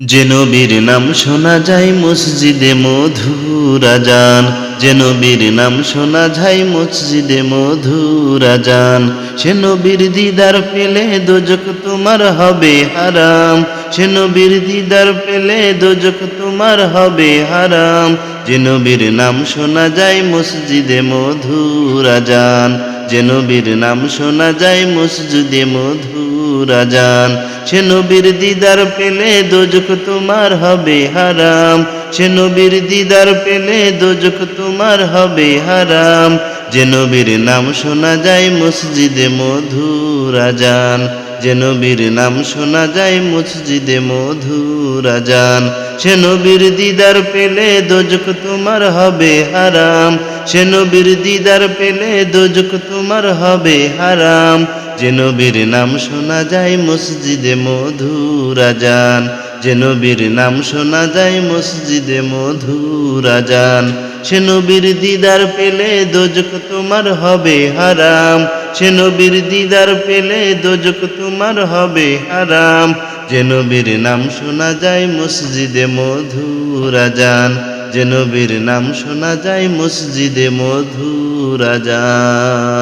যে নবীর নাম শোনা যায় মসজিদে মধুর আজান যে নবীর নাম শোনা যায় মসজিদে মধুর আজান সে নবীর দিদার পেলে দোজক তোমার হবে হারাম, সে নবীর দিদার পেলে দোজক তোমার হবে হারাম। যে নবীর নাম শোনা যায় মসজিদে মধুর আজান যে নবীর নাম শোনা যায় মসজিদে মধুর আজান। সে নবীর দিদার পেলে দোজক তোমার হবে হারাম। সে নবীর দিদার পেলে দোজক তোমার হবে হারাম। যে নবীর নাম শোনা যায় মসজিদে মধুর আজান। যে নবীর নাম শোনা যায় মসজিদে মধুর আজান। সে নবীর দিদার পেলে দোজক তোমার হবে হারাম। সে নবীর দিদার পেলে দোজক তোমার হবে হারাম। যে নবীর নাম শোনা যায় মসজিদে মধুর আজান। যে নবীর নাম শোনা যায় মসজিদে মধুর আজান। সে নবীর দিদার পেলে দোজক তোমার হবে হারাম। সে নবীর দিদার পেলে দোজক তোমার হবে হারাম। যে নবীর নাম শোনা যায় মসজিদে মধুরা যান যে নবীর নাম শোনা যায় মসজিদে মধুরা আজান।